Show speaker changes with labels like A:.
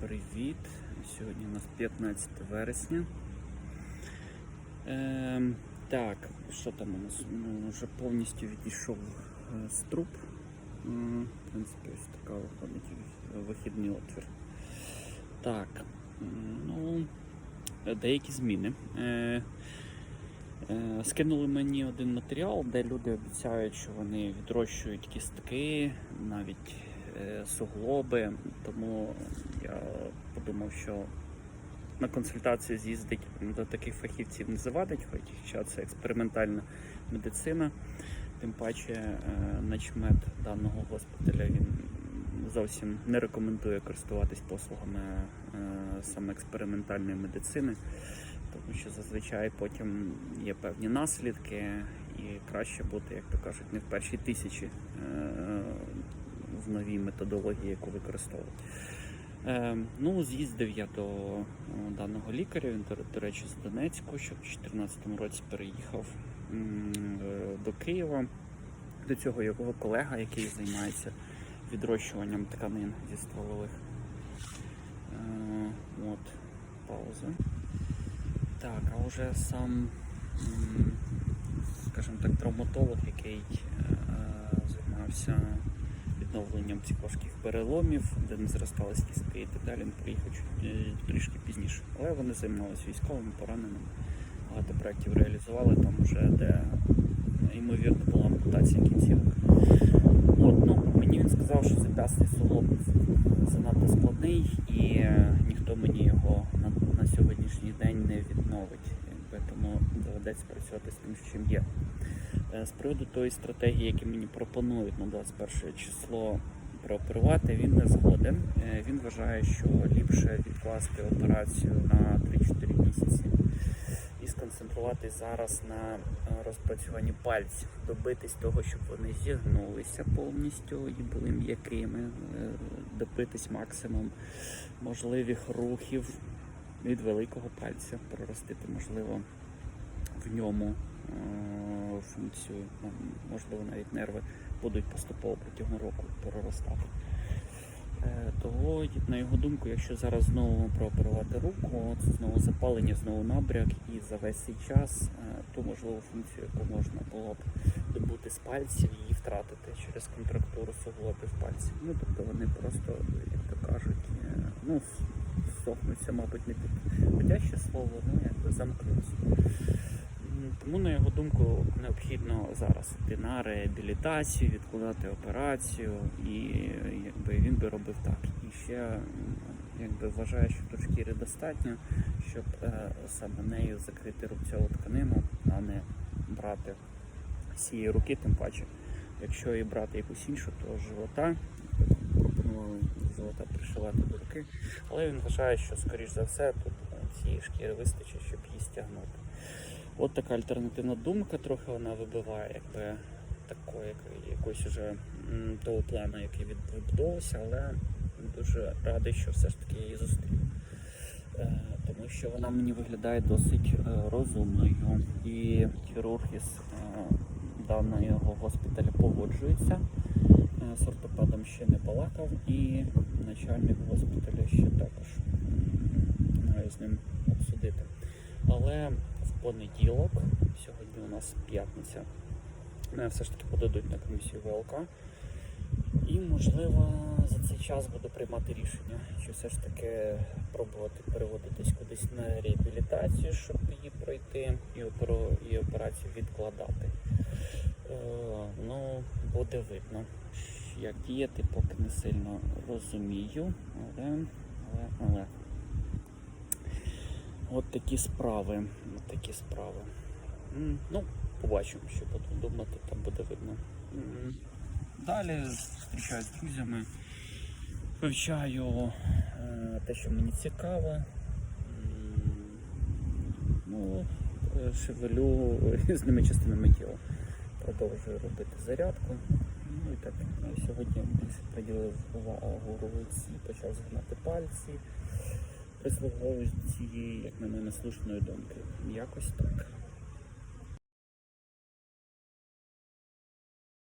A: привіт! Сьогодні у нас 15 вересня. Ем, так, що там у нас? Ну, вже повністю відійшов е, з труб. В принципі, ось така виходить вихідний отвір. Так, ну, деякі зміни. Е, Е, Скинули мені один матеріал, де люди обіцяють, що вони відрощують кістки, навіть е, суглоби. Тому я подумав, що на консультацію з'їздить до таких фахівців не завадить, хоча це експериментальна медицина. Тим паче е, начмет даного госпіталя він зовсім не рекомендує користуватись послугами е, саме експериментальної медицини тому що зазвичай потім є певні наслідки, і краще бути, як то кажуть, не в першій тисячі е, в новій методології, яку використовують. Е, Ну, з'їздив я до даного лікаря, він, до, до речі, з Донецьку, що в 2014 році переїхав е, до Києва. До цього його колега, який займається відрощуванням тканин зі стволових. Е, От, пауза. Так, а вже сам, скажімо так, травматолог, який е, займався відновленням цих переломів, де не зростались кістки і так далі, він приїхав е, трішки пізніше. Але вони займалися військовими, пораненими. Багато проєктів реалізували там вже, де ймовірно була ампутація кінцівок. От, ну, мені він сказав, що зап'ясний суглоб занадто складний і е, ніхто мені його на, на сьогоднішній день не відновить. Якби, доведеться працювати з тим, з чим є. Е, З приводу тої стратегії, які мені пропонують на 21 число прооперувати, він не згоден. Е, Він вважає, що ліпше відкласти операцію на 3-4 місяці і сконцентруватись зараз на е, розпрацюванні пальців, добитись того, щоб вони зігнулися повністю і були м'якими, добитись максимум можливих рухів від великого пальця, проростити, можливо, в ньому е, функцію, можливо, навіть нерви будуть поступово протягом року проростати. Е, Того, на його думку, якщо зараз знову прооперувати руку, це знову запалення, знову набряк, і за весь цей час е, ту можливу функцію, яку можна було б добути з пальців, її втратити через контрактуру суглобів пальців. Ну тобто вони просто, як то кажуть, ну сохнуться, мабуть, не підходяще слово, ну якби замкнуться. М, Тому, на його думку, необхідно зараз йти на реабілітацію, відкладати операцію, і якби він би робив так. І ще якби вважає, що тут шкіри достатньо, щоб е, саме нею закрити рубцьову тканину, а не брати з цієї руки, тим паче. Якщо і брати якусь іншу, то живота пропонували живота пришивати до руки. Але він вважає, що скоріш за все тут е, цієї шкіри вистачить, щоб її стягнути. От така альтернативна думка, трохи вона вибиває якби такої як- якось уже того плану, який від- відбудовувався, але дуже радий, що все ж таки її зустрів. Е, Тому що вона мені виглядає досить е, розумною. І хірург із даного госпіталя погоджується. З ортопедом ще не балакав, і начальник госпіталя ще також маю з ним обсудити. Але в понеділок, сьогодні у нас п'ятниця, мене все ж таки подадуть на комісію ВЛК. І, можливо, за цей час буду приймати рішення, чи все ж таки пробувати переводитись кудись на реабілітацію, щоб її пройти, і операцію відкладати. Е, ну, буде видно, як діяти, поки не сильно розумію, але, але, але. От такі справи. От такі справи. Ну, побачимо, що буду думати, там буде видно. Далі зустрічаюсь з друзями, вивчаю е, те, що мені цікаво. Ну, е, шевелю різними частинами тіла. Продовжую робити зарядку. Ну так, е, сьогодні більше приділив увагу руці, почав згинати пальці прислуговуючись цієї, як на мене, слушної думки. Якось так.